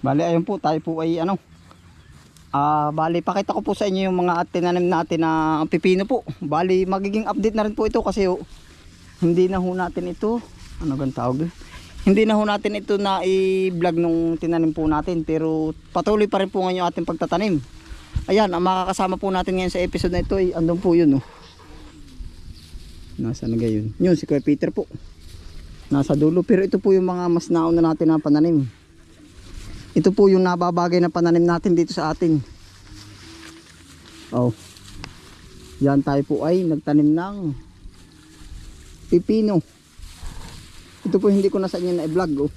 Bali, ayun po, tayo po ay ano. Ah, bali, pakita ko po sa inyo yung mga tinanim natin na pipino po. Bali, magiging update na rin po ito kasi oh, hindi na ho natin ito. Ano gan tawag? Hindi na ho natin ito na i-vlog nung tinanim po natin pero patuloy pa rin po ngayon ating pagtatanim. Ayan, ang makakasama po natin ngayon sa episode na ito ay andun po yun oh. Nasa na gayon? Yun, si Kuya Peter po. Nasa dulo. Pero ito po yung mga mas nauna natin na pananim. Ito po yung nababagay na pananim natin dito sa atin. Oh. Yan tayo po ay nagtanim ng pipino. Ito po hindi ko na sa inyo na i-vlog oh.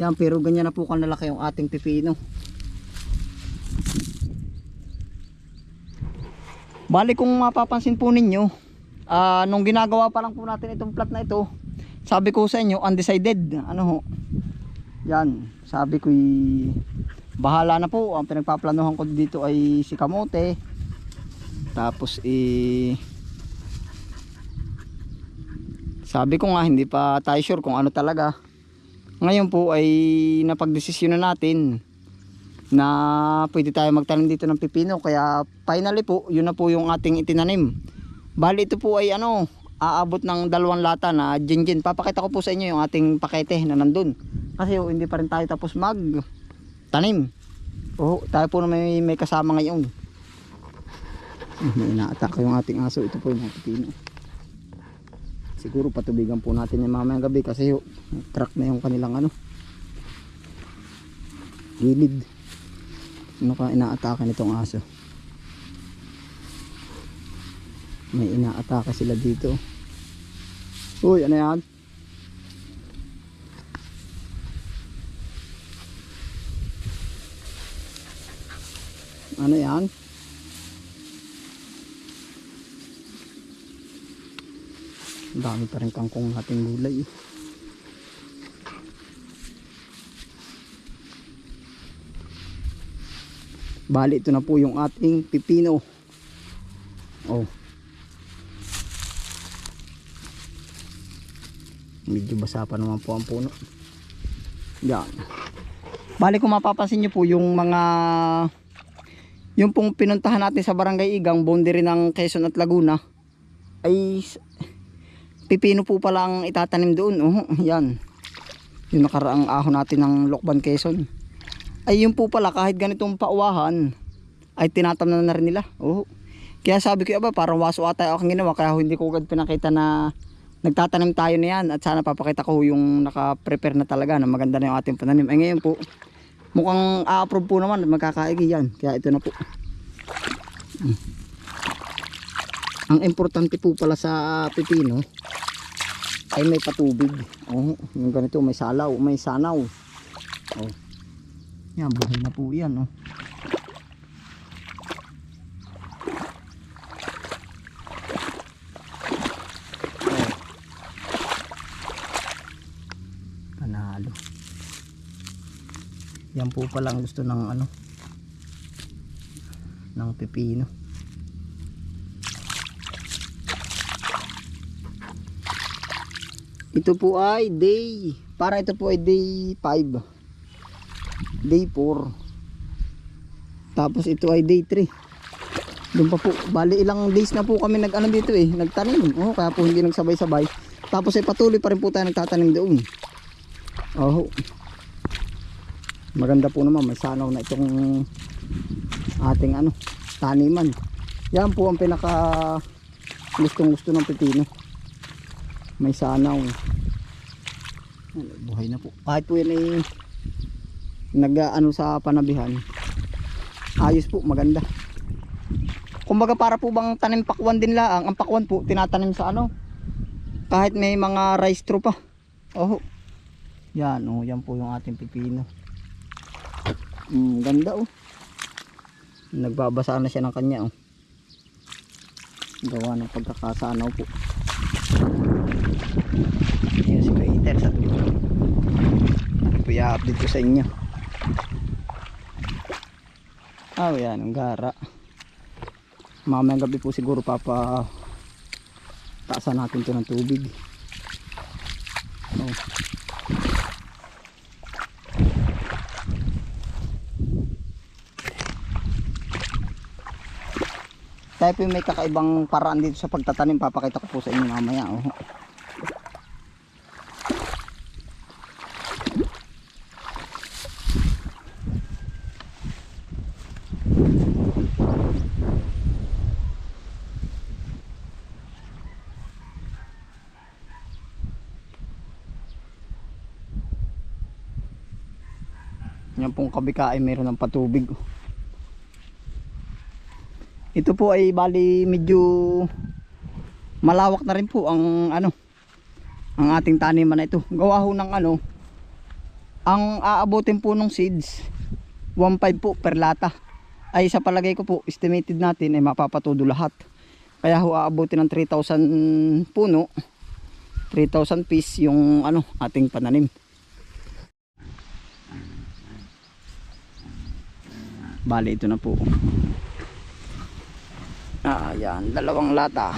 Yan pero ganyan na po kanalaki yung ating pipino. Bali kung mapapansin po ninyo, ah nung ginagawa pa lang po natin itong plot na ito, sabi ko sa inyo undecided. Ano ho? Yan, sabi ko bahala na po. Ang pinagpaplanuhan ko dito ay si kamote. Tapos eh sabi ko nga hindi pa tayo sure kung ano talaga. Ngayon po ay napagdesisyon na natin na pwede tayo magtanim dito ng pipino kaya finally po yun na po yung ating itinanim bali ito po ay ano aabot ng dalawang lata na gin papakita ko po sa inyo yung ating pakete na nandun kasi oh, hindi pa rin tayo tapos mag tanim. Oh, tayo po na may, may kasama ngayon. May inaatake yung ating aso. Ito po yung mga pipino siguro patubigan po natin yung mamayang gabi kasi oh, crack na yung kanilang ano gilid. Ano ka inaatake nitong aso? May inaatake sila dito. Uy ano yan ano yan dami pa rin kangkong nating gulay eh. Bali ito na po yung ating pipino. Oh. Medyo basa pa naman po ang puno. Yan. Bali kung mapapansin nyo po yung mga yung pong pinuntahan natin sa Barangay Igang, boundary ng Quezon at Laguna ay pipino po pala ang itatanim doon. Oh, yan. Yung nakaraang ahon natin ng Lokban Quezon ay yun po pala kahit ganitong pauwahan ay tinatamnan na rin nila. Oo. Kaya sabi ko, aba, parang waso ata yung aking ginawa kaya hindi ko agad pinakita na nagtatanim tayo na yan at sana papakita ko yung naka-prepare na talaga na maganda na yung ating pananim. Ay ngayon po, mukhang a-approve po naman at magkakaigi yan. Kaya ito na po. Mm. Ang importante po pala sa pipino ay may patubig. Oh, yung ganito may salaw, may sanaw. Oh. Yan, buhay na po yan. Oh. Yan po pala ang gusto ng ano ng pipino. Ito po ay day, para ito po ay day 5 day 4 tapos ito ay day 3 doon pa po. Bali ilang days na po kami nag ano dito eh nagtanim. Oh, kaya po hindi nagsabay-sabay. Tapos ay patuloy pa rin po tayo nagtatanim doon. Oh maganda po naman may sanaw na itong ating ano taniman. Yan po ang pinaka gustong gusto ng pepino may sanaw. Buhay na po. Kahit po yan ay nag ano sa panabihan ayos po maganda. Kumbaga para po bang tanim pakwan din lang ang pakwan po tinatanim sa ano? Kahit may mga rice straw pa. Oh yan oh yan po yung ating pipino mm, ganda oh nagbabasa na siya ng kanya oh gawa ng pagkakasanaw po yan si Peter sa dulo ito i-update ko sa inyo Oh, yan, ang gara. Mamayang gabi po siguro papa taasan natin to ng tubig. Oh. Tayo po may kakaibang paraan dito sa pagtatanim. Papakita ko po sa inyo mamaya. Oh. Yan pong kabika ay mayroon ng patubig. Ito po ay bali medyo malawak na rin po ang ano ang ating taniman na ito. Gawa ho ng ano ang aabutin po ng seeds 1.5 po per lata. Ay sa palagay ko po estimated natin ay mapapatudo lahat. Kaya ho aabutin ng 3,000 puno 3,000 piece yung ano ating pananim. Bali ito na po. Ah, yan. Dalawang lata.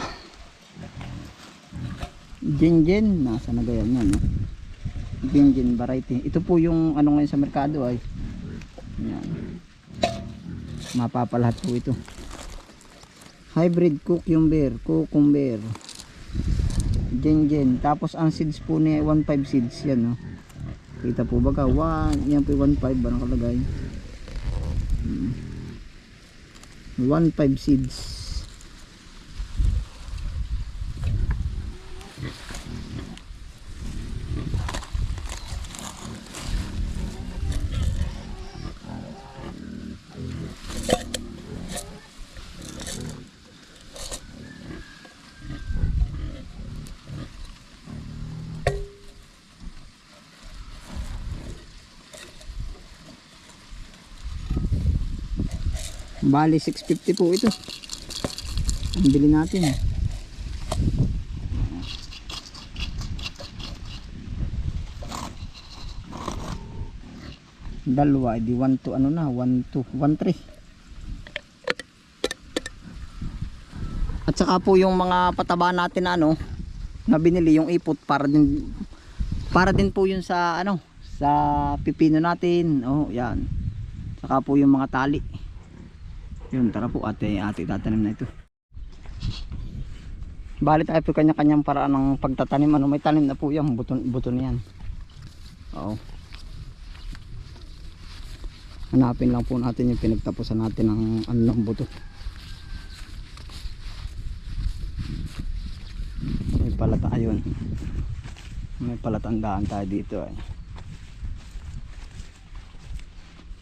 Jinjin. Nasa na gayan yan. No? Jinjin variety. Ito po yung ano ngayon sa merkado ay. Yan. Mapapalahat po ito. Hybrid cucumber. Cucumber. Jinjin. Tapos ang seeds po ni 1.5 seeds yan. No? Kita po ba ka? 1. Yan po 1.5 ba nakalagay? 1.5 seeds Bali 650 po ito. Ang bili natin. Dalawa, di 1 to ano na, 1 to 1 3. At saka po yung mga pataba natin na ano, na binili yung ipot para din para din po yun sa ano, sa pipino natin. Oh, yan. Saka po yung mga tali. Yun, tara po ate, ate tatanim na ito. Bali tayo po kanya-kanyang paraan ng pagtatanim. Ano, may tanim na po yan, buto, buto na yan. Oo. Hanapin lang po natin yung pinagtapusan natin ng ano ng buto. May palata, ayun. May palatandaan tayo dito ay.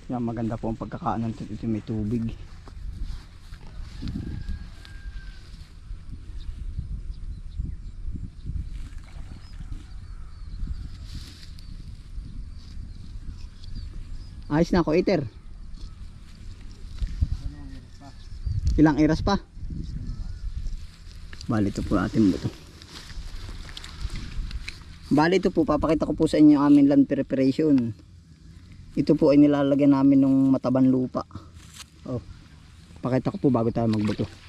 Yan, maganda po ang pagkakaanan dito. Ito may tubig. Ayos na ako, Eater. Ilang iras pa? Bali ito po ating buto. Bali ito po, papakita ko po sa inyo aming land preparation. Ito po ay nilalagyan namin ng mataban lupa. Oh. Pakita ko po bago tayo magbuto.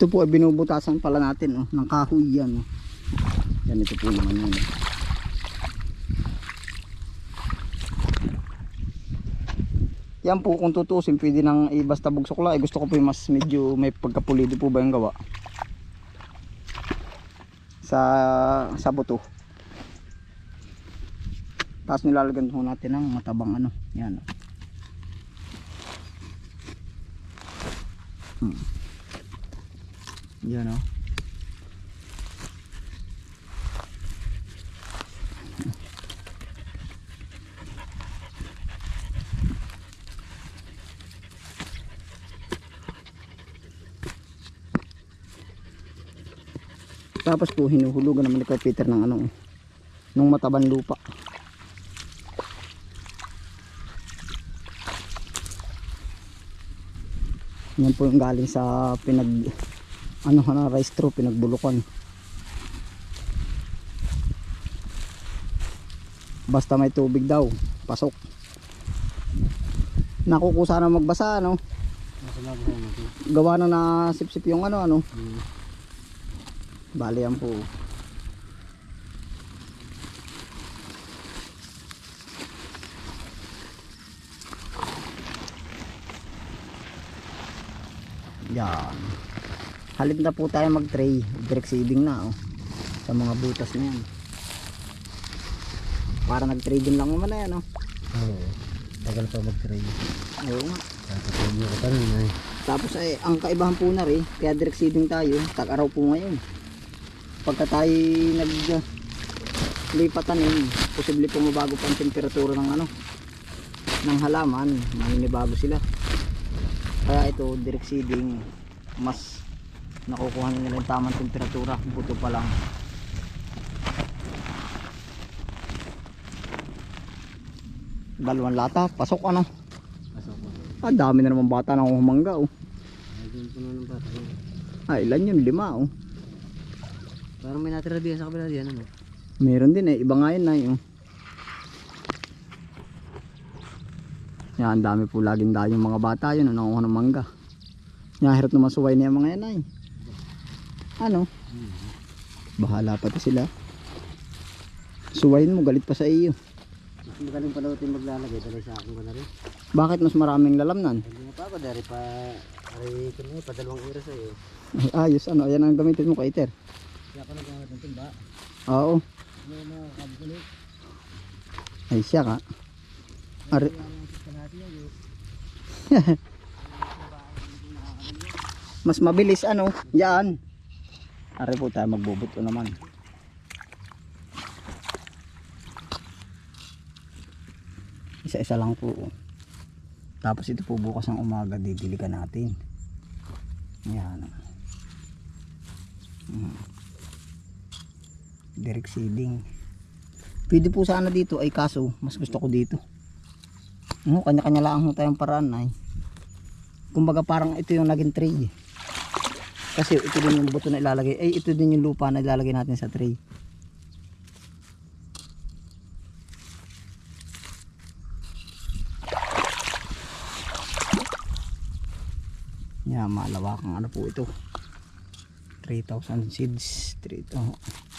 Ito po ay binubutasan pala natin oh, ng kahoy yan. Oh. Yan ito po naman yun. Yan po kung tutusin pwede nang i basta bugsok lang. Eh, gusto ko po yung mas medyo may pagkapulido po ba yung gawa. Sa sa buto. Tapos nilalagyan po natin ng matabang ano. Yan. oh. Hmm. Yan o. Tapos po hinuhulugan naman ni Peter ng ano nung mataban lupa. Yan po yung galing sa pinag ano na rice straw pinagbulukan. Basta may tubig daw, pasok. Nakukusa na magbasa no. Gawa na na sip-sip yung ano ano. Bali yan po. Yan. Halip na po tayo mag-tray. Direct seeding na oh. Sa mga butas na yan. Para nag-trading lang naman na yan oh. Oo. Tagal pa mag-try. Oo nga. Mo ko kanina eh. Tapos ay ang kaibahan po na rin, kaya direct seeding tayo, tag-araw po ngayon. Pagka tayo nag lipatan eh, posible po mabago pa ang temperatura ng ano ng halaman, maninibago sila. Kaya ito direct seeding mas nakukuha na nila yung tamang temperatura, buto pa lang. Dalawang lata, pasok ano. Pasok. Ah, dami na naman bata na humangga oh. Ko. Ah, ilan yun? Lima oh. Parang may natira diyan sa kabila diyan ano. Meron din eh. Iba nga yun na yun. Yan, ang dami po laging dayo yung mga bata yun. Ano ng mangga. Yan, hirap naman suway na yung mga yan ay. Ano? Bahala pati sila. Suwayin mo, galit pa sa iyo. Mas magaling pala ito maglalagay. Dali sa akin ko na rin. Bakit mas maraming lalamnan? Hindi na pa ako. Dari pa. Ari ko na eh. Padalawang ira sa'yo. Ay, ayos, ano? Ayan ang gamitin mo, Kaiter. Kaya ako nagkakamit ng timba. Oo. Ano na kabulit. Ay, siya ka. Ari, mas mabilis ano, yan. Ari po tayo magbubuto naman. Isa-isa lang po. Tapos ito po bukas ng umaga didiligan natin. Yan. Hmm. Direct seeding. Pwede po sana dito ay kaso mas gusto ko dito. No, kanya-kanya lang ho tayong paraan ay. Kumbaga parang ito yung naging tray. Kasi ito din yung buto na ilalagay. Ay ito din yung lupa na ilalagay natin sa tray. Yan, malawakang ano po ito. 3,000 seeds. 3,000.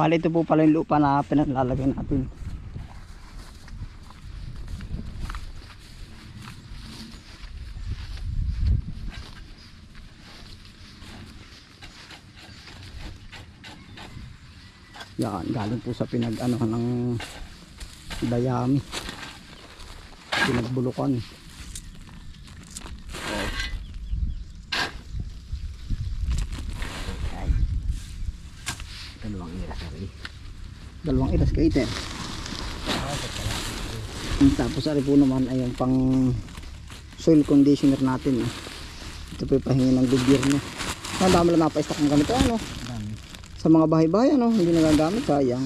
Bali ito po pala yung lupa na pinaglalagay natin. Yan, galing po sa pinag ano ng dayami. Pinagbulukan. Dalawang ira sa rin. Dalawang iras ka iter. Tapos ari po naman ay yung pang soil conditioner natin. Eh. Ito po pahingi ng gobyerno. Ang dami lang napaistak ng ganito ano. Sa mga bahay-bahay ano, hindi nagagamit sayang.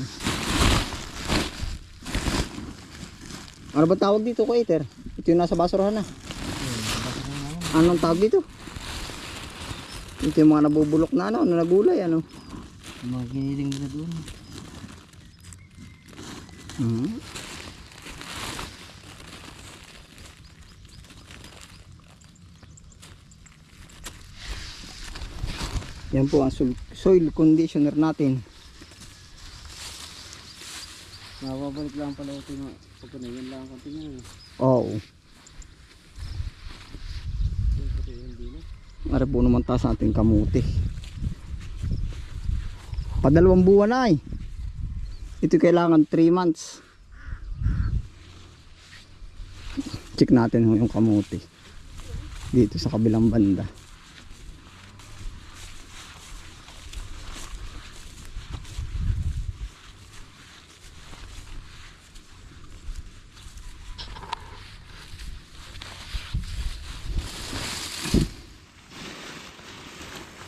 Ano ba tawag dito ko iter? Ito yung nasa basurahan na. Anong tawag dito? Ito yung mga nabubulok na ano, na nagulay ano. Mga giniling nila doon. Mhm. Yan po ang soil, conditioner natin. Mababalik lang pala ito yung pagka na yan lang ang konti niya. Oo. Mara po naman taas natin kamuti. Padalawang buwan na ay ito kailangan 3 months check natin yung kamuti dito sa kabilang banda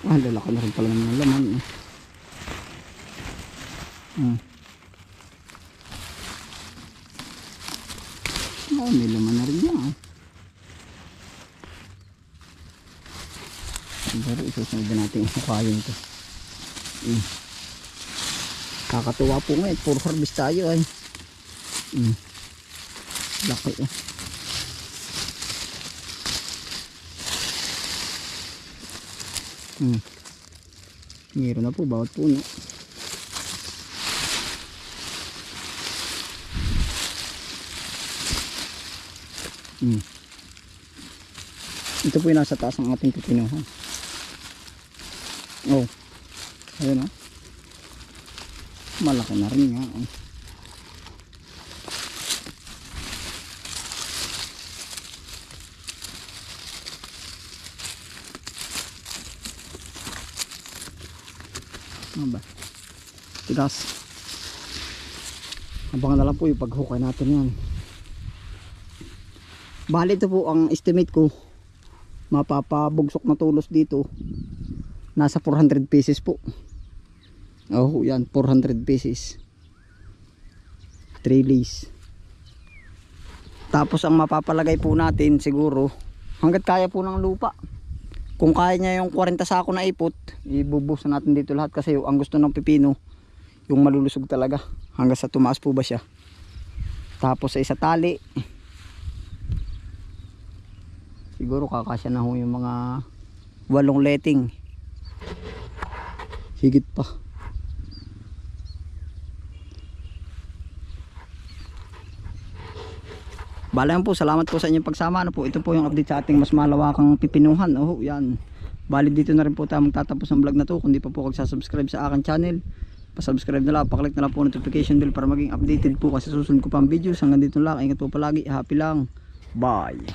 ah lalaki na rin pala ng laman eh. ah. Oh, may laman na rin yan. Siguro isusunod na natin hukayin to. Hmm. Kakatuwa po ngayon. Puro harvest tayo ay. Hmm. Laki eh. Hmm. Meron na po bawat puno. Hmm. Ito po yung nasa taas ng ating pipinuhan. Oh. Ayun oh. Malaki na rin nga. Oh. Ano? Tigas. Abangan na lang po yung paghukay natin yan. Bali ito po ang estimate ko. Mapapabugsok na tulos dito. Nasa 400 pieces po. Oh, yan 400 pieces. 3 lays. Tapos ang mapapalagay po natin siguro hanggat kaya po ng lupa. Kung kaya niya yung 40 sako na ipot, ibubus natin dito lahat kasi ang gusto ng pipino, yung malulusog talaga. Hanggang sa tumaas po ba siya. Tapos sa isa tali, siguro kakasya na ho yung mga walong letting. Higit pa. Bala po, salamat po sa inyong pagsama. Ano po, ito po yung update sa ating mas malawakang pipinuhan. Oh, yan. Bali dito na rin po tayo magtatapos ng vlog na to. Kung di pa po kagsasubscribe sa aking channel, pasubscribe na lang, paklik na lang po notification bell para maging updated po kasi susunod ko pa ang videos. Hanggang dito lang, ingat po palagi, happy lang. Bye!